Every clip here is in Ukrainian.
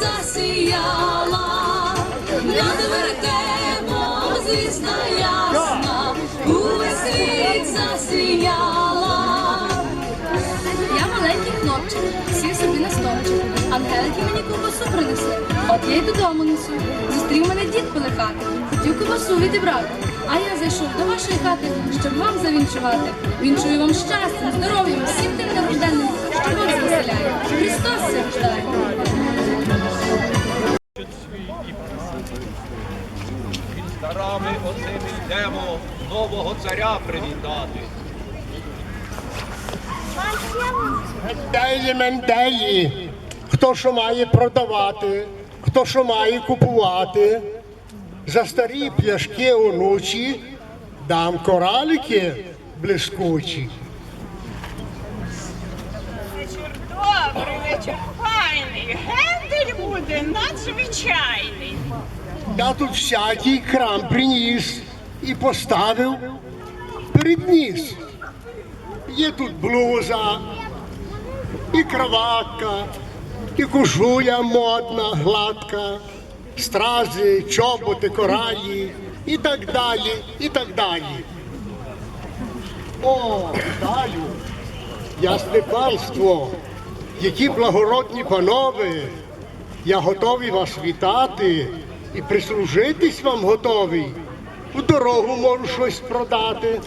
засіяла, над вертепом звізда ясна, увесь світ засіяла. Я маленький хлопчик, сів собі на стовпчик. Ангелики мені ковбасу принесли. От я й додому несу. Зустрів мене дід пилихати, хотів ковбасу відібрати. А я зайшов до вашої хати, щоб вам завінчувати. Вінчую вам щастя, здоров'ям, всім тим нарожденним, що Бог звеселяє. Христос се рождає. Дарами оцими йдемо нового царя привітати. Менделі, менделі, хто що має продавати, хто що має купувати. За старі пляшки онучі дам коралики блискучі. Вечір добрий, вечір файний. Гендель буде надзвичайний. Я тут всякий крам приніс і поставив перед ніс. Є тут блуза, і кроватка, і кожуля модна, гладка, стрази, чоботи, коралі і так далі, і так далі. О, даю, ясне панство, які благородні панове, я готовий вас вітати і прислужитись вам готовий. У дорогу можу щось продати.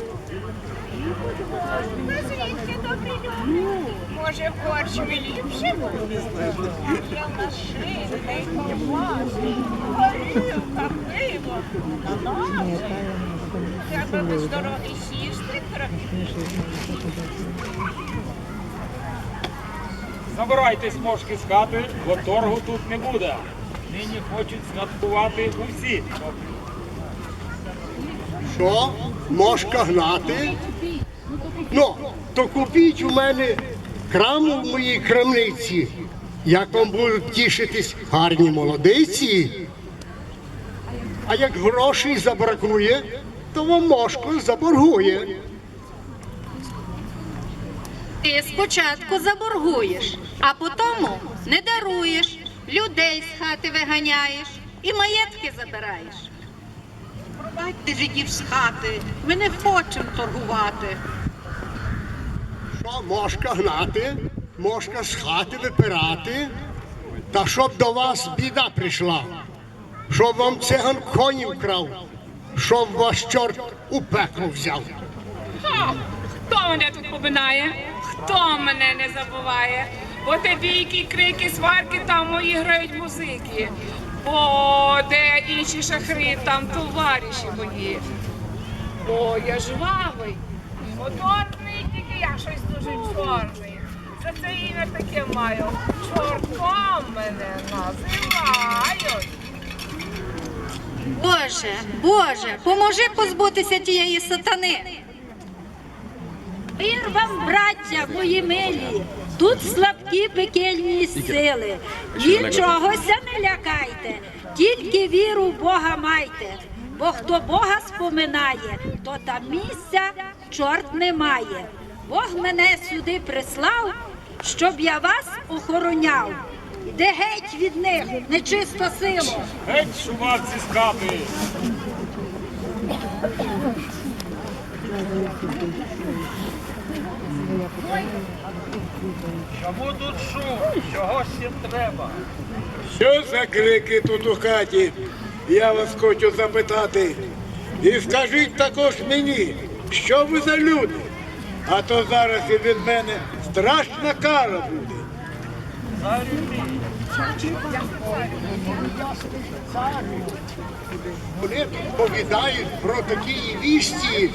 Може, в корчмі ліпше буде? Є машинка й ковбаси, горілка, пиво. Добре. Треба без дороги сісти трохи. Забирайтесь мошки з хати, бо торгу тут не буде. Нині хочуть святкувати усі. Що? Мошка гнати? Ну, то купіть у мене краму в моїй крамниці. Як вам будуть тішитись гарні молодиці. А як грошей забракує, то вам мошко заборгує. Ти спочатку заборгуєш, а потім не даруєш, людей з хати виганяєш і маєтки забираєш. Продайте жидів з хати. Ми не хочемо торгувати. Що мошка гнати, мошка з хати випирати, та щоб до вас біда прийшла, щоб вам циган конів крав, щоб вас чорт у пекло взяв. Хто мене тут поминає? Хто мене не забуває? Бо те бійки, крики, сварки, там мої грають музики. Бо де інші шахри, там товариші мої. Бо я жвавий, моторний, тільки я щось дуже чорний. За це ім'я таке маю. Чортом мене називають. Боже, Боже, поможи позбутися тієї сатани. Мир вам, браття мої милі, тут слабкі пекельні сили. Нічогося не лякайте, тільки віру в Бога майте. Бо хто Бога споминає, то там місця чорт не має. Бог мене сюди прислав, щоб я вас охороняв. Де геть від них нечисто силу. Геть шумавці з хати. Чому тут шум? Чого ще треба? Що за крики тут у хаті? Я вас хочу запитати. І скажіть також мені, що ви за люди? А то зараз і від мене страшна кара буде. Вони повідають про такі вісті,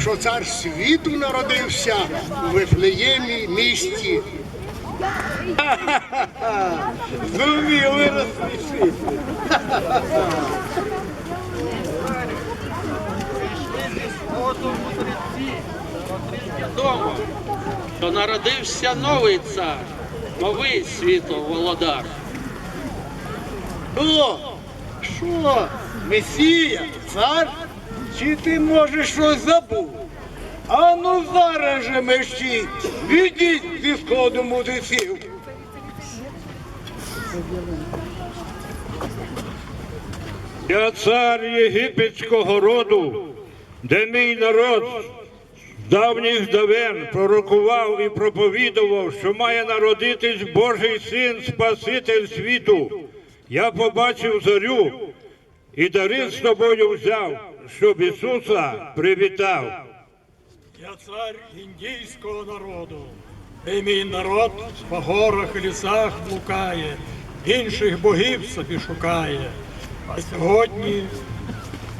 що цар світу народився у Вифлеємі місті. Зуміли розсмішити. Що народився новий цар, новий світоволодар. О, що? Месія, цар? Чи ти може щось забув? А ну зараз же мещі, відіть зі сходу мудреців. Я цар єгипетського роду, де мій народ давніх давен пророкував і проповідував, що має народитись Божий син, Спаситель світу. Я побачив зорю і дари з собою взяв, щоб Ісуса привітав. Я цар індійського народу, де мій народ по горах і лісах блукає, інших богів собі шукає. А сьогодні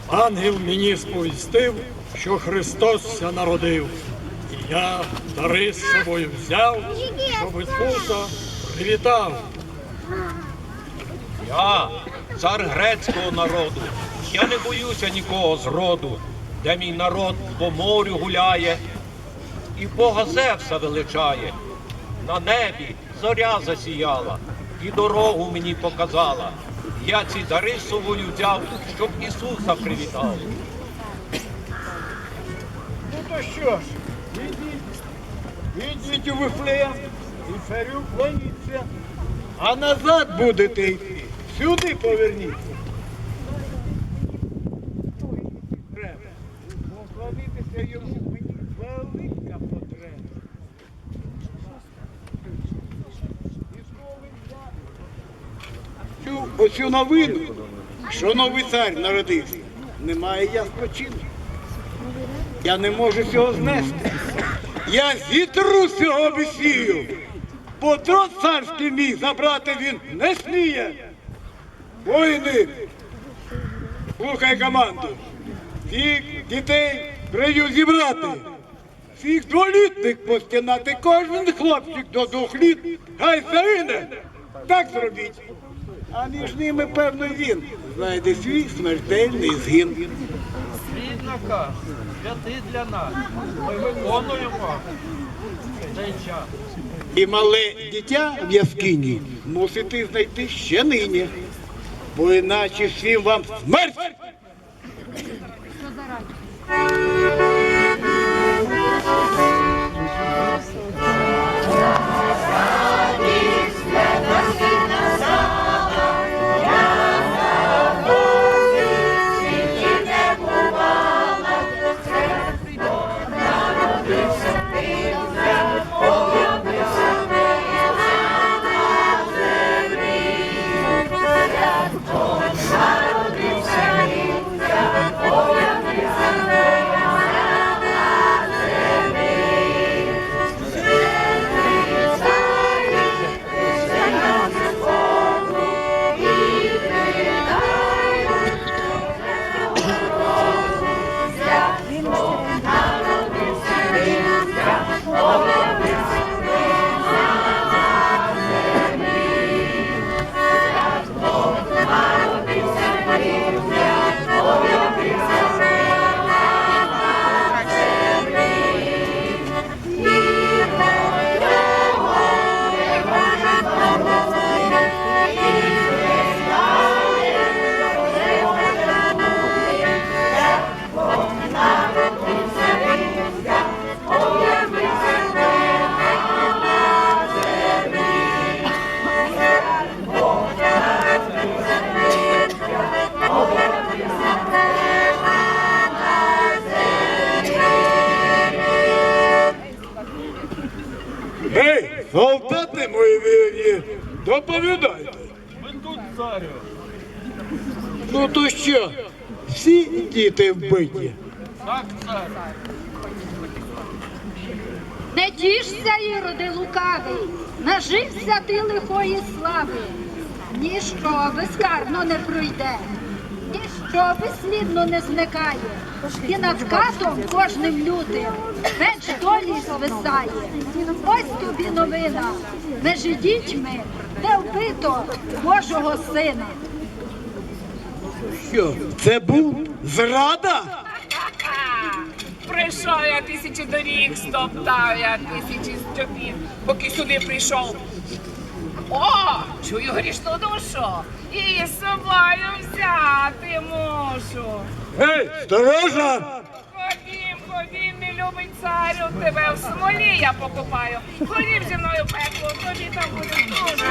ангел мені сповістив, що Христос ся народив. І я дари з собою взяв, щоб Ісуса привітав. Я цар грецького народу. Я не боюся нікого з роду, де мій народ по морю гуляє, і Бога Зевса величає. На небі зоря засіяла, і дорогу мені показала. Я ці дари з собою взяв, щоб Ісуса привітав. Ну то що ж, ідіть, ідіть у Вифлеєм і царю кланіться. А назад будете йти. Сюди поверніться. Треба. Поклонитися йому мені велика потреба. Цю оцю новину, що новий цар народився, немає я спочинку. Я не можу цього знести. Я зітру цього месію, бо трон царський мій забрати він не сміє. Воїни, слухай команду. Всіх дітей прию зібрати. Всіх дволітних постінати, кожен хлопчик до двох літ, хай загине. Так зробіть. А між ними, певно, він знайде свій смертельний згин. Свій наказ, святий для нас. Ми виконуємо цей час. І мале дитя в яскині мусите знайти ще нині, бо іначе всім вам смерть! Гей, солдати мої вірні, доповідайте. Ми тут, царю. Ну то що, всі діти вбиті? Так, цар. Не тішся, Іроди лукавий, нажився ти лихої слави. Ніщо безкарно не пройде, ніщо безслідно не зникає. І над катом кожним лютим меч долі звисає. Ось тобі новина, межі дітьми, де вбито Божого сина. Що, це був зрада? Прийшов я тисячі доріг, стоптав я тисячі стопів, поки сюди прийшов. О, чую грішну душу. Її з собою взяти можу. Гей, дорожа! Ходім, ходім, мій любий царю, тебе в смолі я покупаю. Ходім зі мною в пекло, тобі там буде дуже.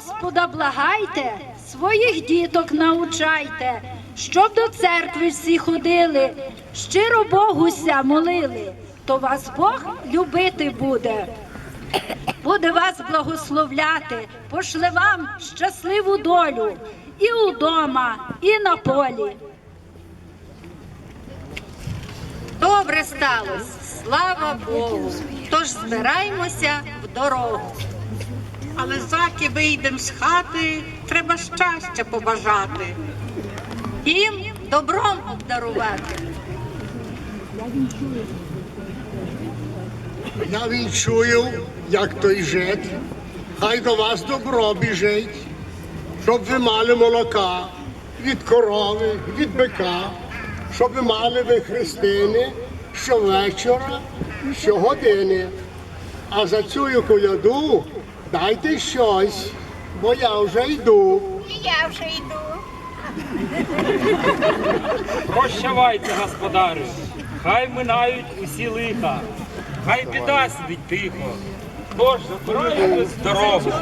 Господа благайте, своїх діток научайте, щоб до церкви всі ходили, щиро Богуся молили, то вас Бог любити буде. Буде вас благословляти, пошле вам щасливу долю і удома, і на полі. Добре сталося, слава Богу. Тож збираємося в дорогу. Але заки вийдем з хати, треба щастя побажати. Їм добром обдарувати. Я відчую, як той жит, хай до вас добро біжить, щоб ви мали молока від корови, від бика, щоб ви мали ви хрестини щовечора, щогодини. А за цю коляду дайте щось, бо я вже йду. І я вже йду. Прощавайте, господарю. Хай минають усі лиха. Хай біда сидить тихо. Тож забираємо дорогу.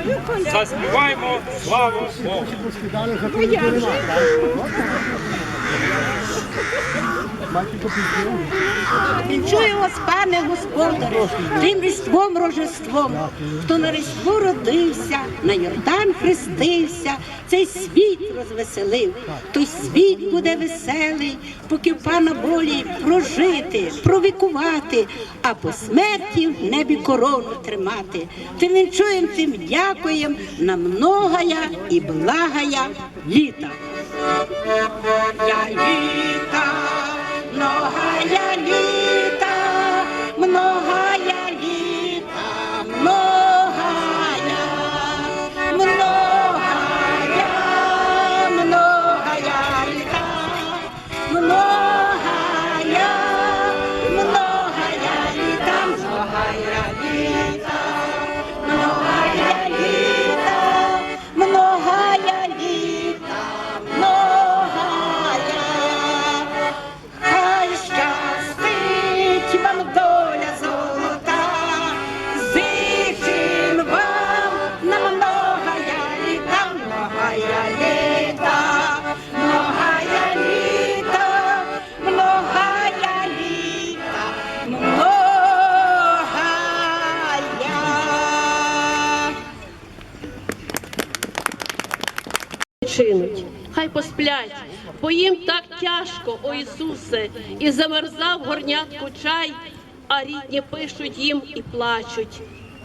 Заспіваємо славу Богу. Вінчую вас, пане господарю, тим різдвом рожеством, хто на різдво родився, на Йордан хрестився, цей світ розвеселив, той світ буде веселий, поки в пана волі прожити, провікувати, а по смерті в небі корону тримати. Тим вінчуєм, тим дякуєм на многая і благая літа. Я тяжко, о Ісусе, і замерзав горнятку чай, а рідні пишуть їм і плачуть.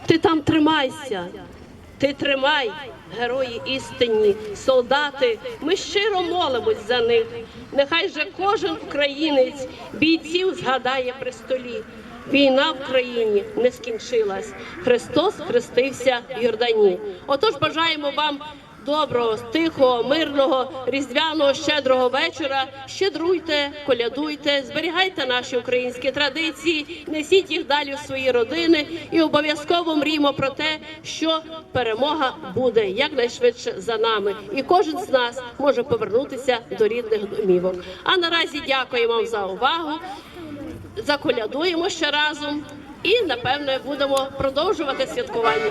Ти там тримайся, ти тримай, герої істинні, солдати. Ми щиро молимось за них. Нехай же кожен українець бійців згадає при столі. Війна в країні не скінчилась. Христос хрестився в Йордані. Отож бажаємо вам доброго, тихого, мирного, різдвяного, щедрого вечора. Щедруйте, колядуйте, зберігайте наші українські традиції, несіть їх далі в свої родини і обов'язково мріємо про те, що перемога буде якнайшвидше за нами, і кожен з нас може повернутися до рідних домівок. А наразі дякуємо вам за увагу. Заколядуємо ще разом і напевне будемо продовжувати святкування.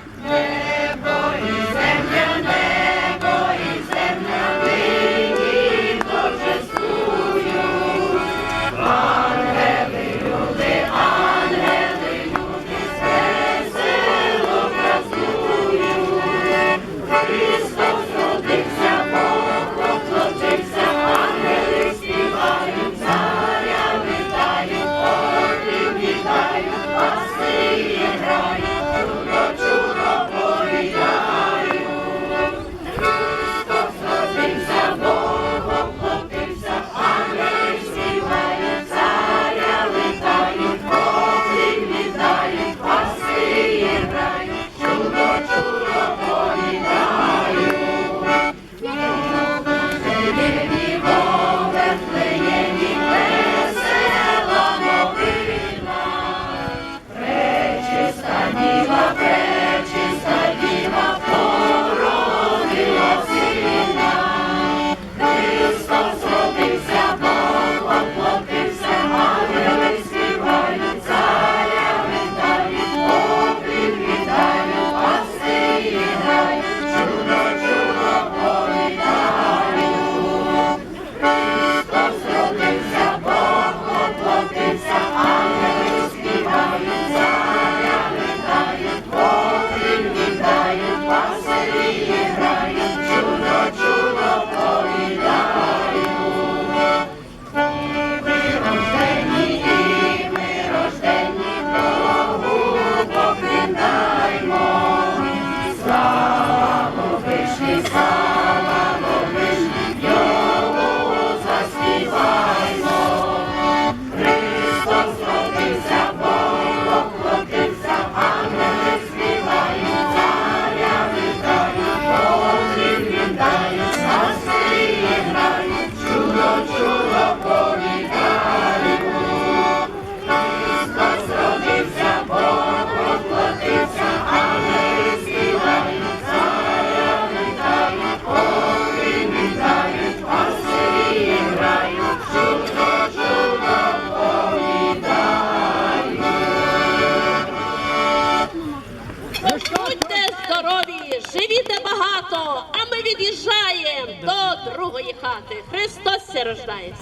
Ся рождає.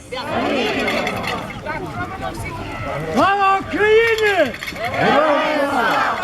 Слава Україні! Героям слава!